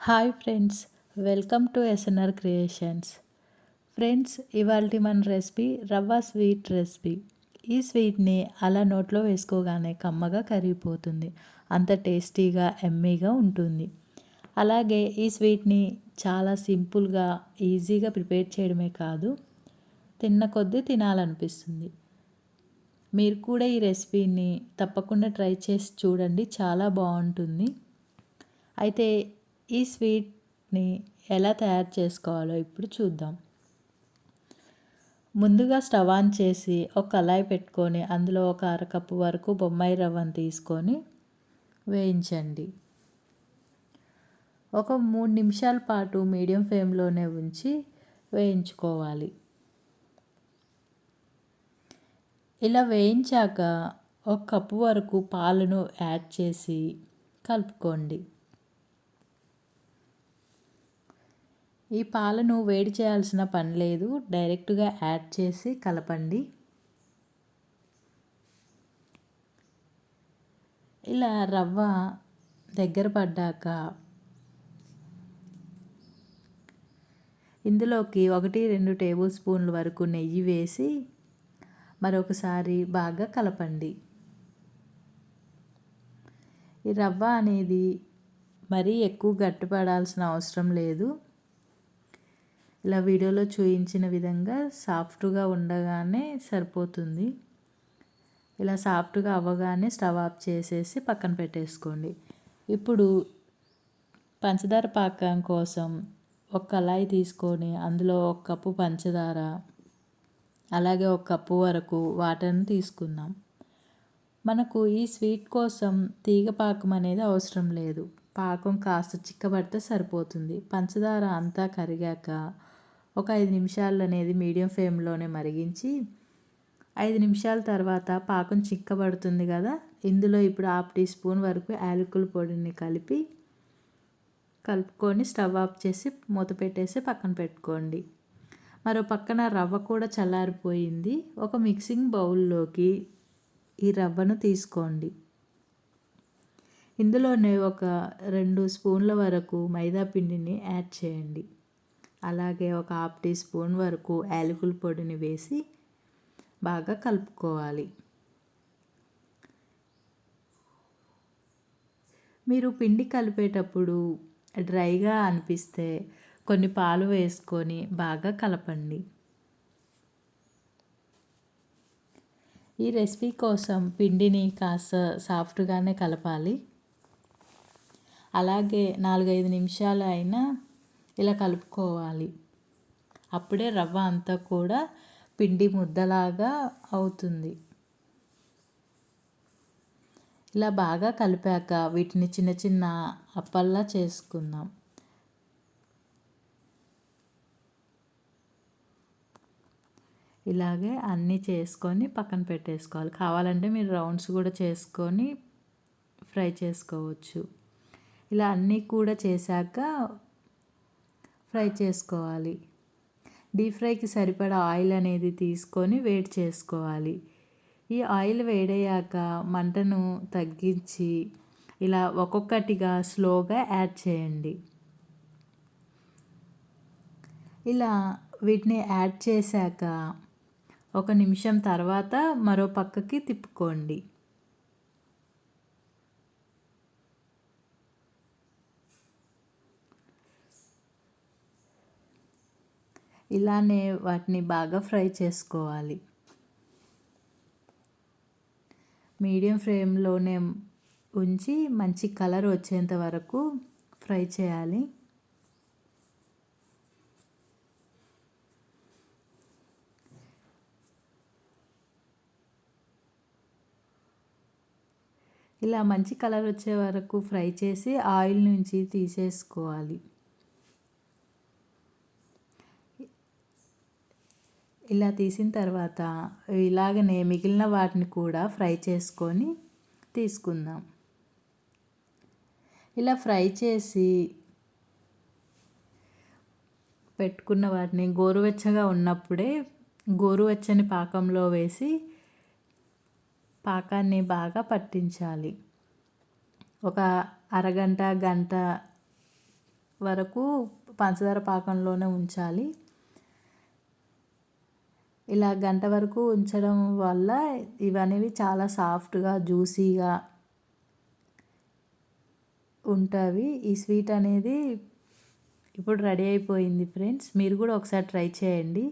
Hi friends welcome to SNR creations friends ఇవాళ మన recipe రవ్వ స్వీట్ రెసిపీ. ఈ స్వీట్ని అలా నోట్లో వేసుకోగానే కమ్మగా కరిగిపోతుంది. అంత టేస్టీగా ఎమ్మీగా ఉంటుంది. అలాగే ఈ స్వీట్ని చాలా సింపుల్గా ఈజీగా ప్రిపేర్ చేయడమే కాదు తిన్న కొద్దీ తినాలనిపిస్తుంది. మీరు కూడా ఈ రెసిపీని తప్పకుండా ట్రై చేసి చూడండి చాలా బాగుంటుంది. అయితే ఈ స్వీట్ని ఎలా తయారు చేసుకోవాలో ఇప్పుడు చూద్దాం. ముందుగా స్టవ్ ఆన్ చేసి ఒక కళాయి పెట్టుకొని అందులో ఒక అరకప్పు వరకు బొమ్మాయి రవ్వను తీసుకొని వేయించండి. ఒక మూడు నిమిషాల పాటు మీడియం ఫ్లేమ్లోనే ఉంచి వేయించుకోవాలి. ఇలా వేయించాక ఒక కప్పు వరకు పాలను యాడ్ చేసి కలుపుకోండి. ఈ పాలను వేడి చేయాల్సిన పని లేదు. డైరెక్ట్గా యాడ్ చేసి కలపండి. ఇలా రవ్వ దగ్గర పడ్డాక ఇందులోకి ఒకటి రెండు టేబుల్ స్పూన్ల వరకు నెయ్యి వేసి మరొకసారి బాగా కలపండి. ఈ రవ్వ అనేది మరీ ఎక్కువ గట్టిపడాల్సిన అవసరం లేదు. ఇలా వీడియోలో చూపించిన విధంగా సాఫ్ట్గా ఉండగానే సరిపోతుంది. ఇలా సాఫ్ట్గా అవ్వగానే స్టవ్ ఆఫ్ చేసేసి పక్కన పెట్టేసుకోండి. ఇప్పుడు పంచదార పాకం కోసం ఒక కళాయి తీసుకొని అందులో ఒక కప్పు పంచదార అలాగే ఒక కప్పు వరకు వాటర్ని తీసుకుందాం. మనకు ఈ స్వీట్ కోసం తీగ పాకం అనేది అవసరం లేదు. పాకం కాస్త చిక్కబడితే సరిపోతుంది. పంచదార అంతా కరిగాక ఒక ఐదు నిమిషాలు అనేది మీడియం ఫ్లేమ్లోనే మరిగించి ఐదు నిమిషాల తర్వాత పాకం చిక్కబడుతుంది కదా ఇందులో ఇప్పుడు హాఫ్ టీ స్పూన్ వరకు యాలకుల పొడిని కలిపి కలుపుకొని స్టవ్ ఆఫ్ చేసి మూత పెట్టేసి పక్కన పెట్టుకోండి. మరో పక్కన రవ్వ కూడా చల్లారిపోయింది. ఒక మిక్సింగ్ బౌల్లోకి ఈ రవ్వను తీసుకోండి. ఇందులోనే ఒక రెండు స్పూన్ల వరకు మైదా పిండిని యాడ్ చేయండి. అలాగే ఒక హాఫ్ టీ స్పూన్ వరకు యాలకుల పొడిని వేసి బాగా కలుపుకోవాలి. మీరు పిండి కలిపేటప్పుడు డ్రైగా అనిపిస్తే కొన్ని పాలు వేసుకొని బాగా కలపండి. ఈ రెసిపీ కోసం పిండిని కాస్త సాఫ్ట్గానే కలపాలి. అలాగే నాలుగైదు నిమిషాలు అయినా ఇలా కలుపుకోవాలి. అప్పుడే రవ్వ అంతా కూడా పిండి ముద్దలాగా అవుతుంది. ఇలా బాగా కలిపాక వీటిని చిన్న చిన్న అప్పల్లా చేసుకుందాం. ఇలాగే అన్నీ చేసుకొని పక్కన పెట్టేసుకోవాలి. కావాలంటే మీరు రౌండ్స్ కూడా చేసుకొని ఫ్రై చేసుకోవచ్చు. ఇలా అన్నీ కూడా చేశాక ఫ్రై చేసుకోవాలి. డీప్ ఫ్రైకి సరిపడా ఆయిల్ అనేది తీసుకొని వేడి చేసుకోవాలి. ఈ ఆయిల్ వేడయ్యాక మంటను తగ్గించి ఇలా ఒక్కొక్కటిగా స్లోగా యాడ్ చేయండి. ఇలా వీటిని యాడ్ చేశాక ఒక నిమిషం తర్వాత మరో పక్కకి తిప్పుకోండి. ఇలానే వాటిని బాగా ఫ్రై చేసుకోవాలి. మీడియం ఫ్లేమ్లోనే ఉంచి మంచి కలర్ వచ్చేంత వరకు ఫ్రై చేయాలి. ఇలా మంచి కలర్ వచ్చే వరకు ఫ్రై చేసి ఆయిల్ నుంచి తీసేసుకోవాలి. ఇలా తీసిన తర్వాత ఇలాగనే మిగిలిన వాటిని కూడా ఫ్రై చేసుకొని తీసుకుందాం. ఇలా ఫ్రై చేసి పెట్టుకున్న వాటిని గోరువెచ్చగా ఉన్నప్పుడే గోరువెచ్చని పాకంలో వేసి పాకాన్ని బాగా పట్టించాలి. ఒక అరగంట గంట వరకు పంచదార పాకంలోనే ఉంచాలి. ఇలా గంట వరకు ఉంచడం వల్ల ఇవనేవి చాలా సాఫ్ట్గా జ్యూసీగా ఉంటాయి ఈ స్వీట్ అనేది ఇప్పుడు రెడీ అయిపోయింది ఫ్రెండ్స్. మీరు కూడా ఒకసారి ట్రై చేయండి.